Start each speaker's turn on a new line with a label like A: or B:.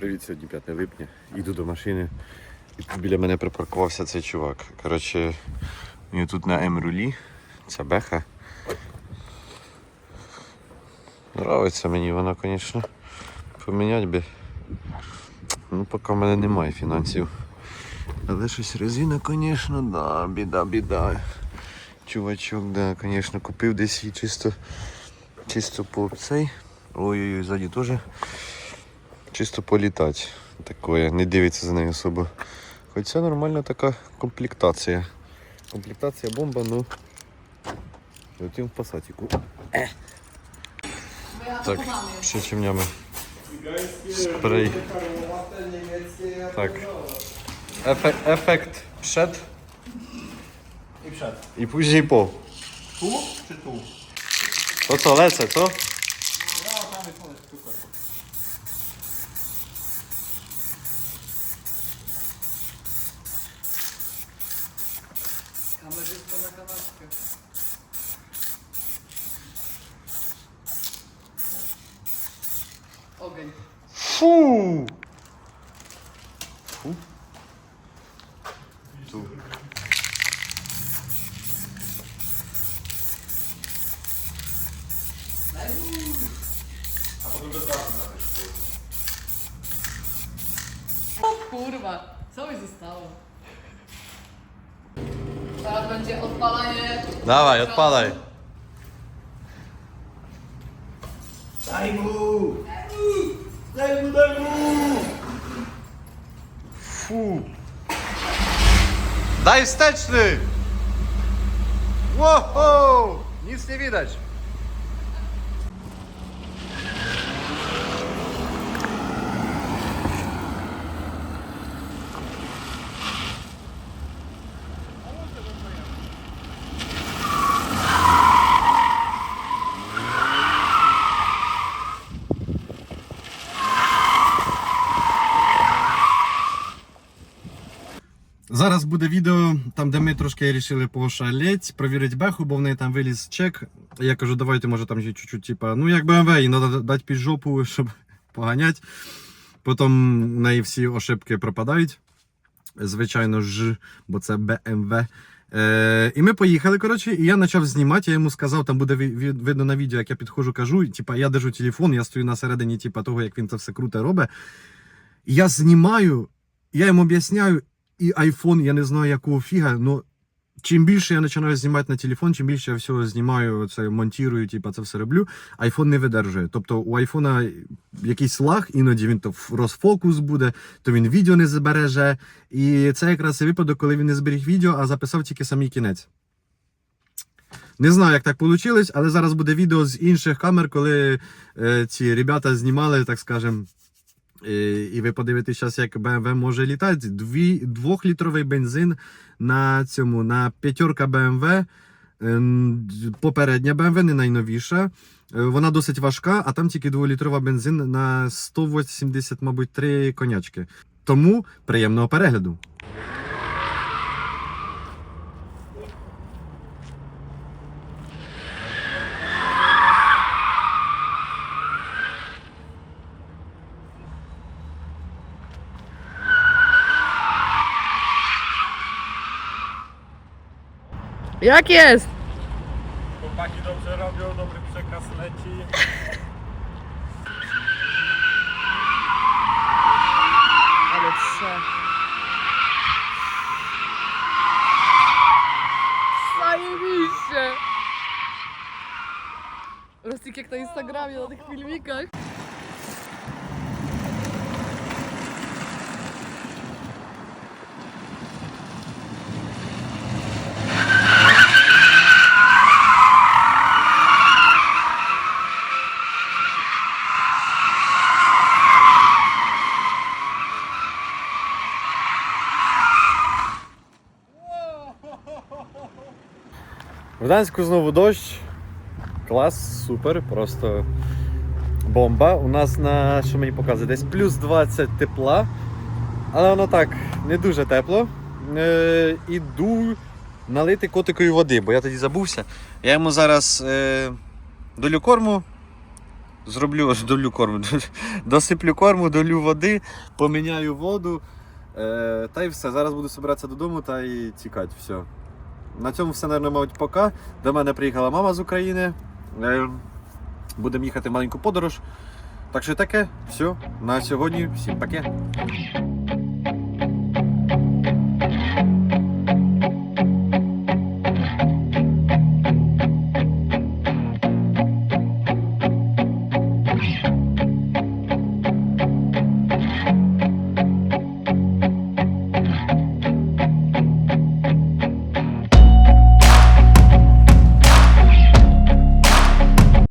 A: Привіт, сьогодні 5 липня. Йду до машини. І тут біля мене припаркувався цей чувак. Коротше, тут на М-рулі. Це беха. Нравиться мені вона, звісно. Поміняти би. Ну, поки в мене немає фінансів. Але щось резина, звісно, да, біда, біда. Чувачок, да, звісно, купив десь її чисто, чисто по цей. Ой-ой-ой, ззаді теж. Чисто політати. Такое, не дивиться за нею особо. Хоча нормальна така комплектація. Комплектація бомба, ну. Летим в пасатіку. Так, ще чимнями. Спрей. Так. Ефе- ефект przed
B: I przed.
A: i później po.
B: Tu czy tu?
A: To co, lecę, co?
B: No, tam jest one
C: da maçã. Ó, ganho.
A: Fu! Fu? Tu.
C: Curva, só os estalos. Będzie odpalanie.
A: Dawaj, odpalaj.
B: Daj mu! Daj mu, daj mu!
A: Fu! Daj wsteczny! Wow! Nic nie widać.
D: Зараз буде відео, там, де ми трошки вирішили пошалеть, провірити беху, бо в неї там виліз чек. Я кажу, давайте, може, там ще чуть-чуть, типа, ну як BMW, їй треба дати під жопу, щоб поганять. Потім в неї всі ошибки пропадають. Звичайно ж, бо це BMW. Е, і ми поїхали, коротше, і я почав знімати. Я йому сказав, там буде видно на відео, як я підходжу, кажу, типа, я держу телефон, я стою на середині, типа, того, як він це все круто робить. Я знімаю, я йому об'ясняю, і iPhone, я не знаю, якого фіга, але чим більше я починаю знімати на телефон, чим більше я всього знімаю, це монтую, типу, це все роблю, iPhone не видержує. Тобто у iPhone якийсь лаг, іноді він то розфокус буде, то він відео не збереже. І це якраз і випадок, коли він не зберіг відео, а записав тільки самий кінець. Не знаю, як так вийшло, але зараз буде відео з інших камер, коли е, ці ребята знімали, так скажем, і, і ви подивитесь як BMW може літати. Дві, двохлітровий бензин на цьому, на п'ятерка BMW. ем, Попередня BMW, не найновіша. Е, Вона досить важка, а там тільки дволітрова бензин на 180, мабуть, 3 конячки. Тому приємного перегляду.
C: Jak jest?
B: Chłopaki dobrze robią, dobry przekaz leci.
C: Ale trze. Zajebiście! Rostik jak na Instagramie, na tych filmikach.
A: В Гданську знову дощ. Клас, супер, просто бомба. У нас на що мені показує, десь плюс 20 тепла. Але воно так, не дуже тепло. Е, іду налити котикою води, бо я тоді забувся. Я йому зараз е, долю корму
D: зроблю долю корму. Досиплю корму, долю води, поміняю воду. Е, та й все. Зараз буду збиратися додому та й тікати. Все. На цьому все, наверное, мабуть, пока. До мене приїхала мама з України. Е, будемо їхати в маленьку подорож. Так що таке, все. На сьогодні всім паке.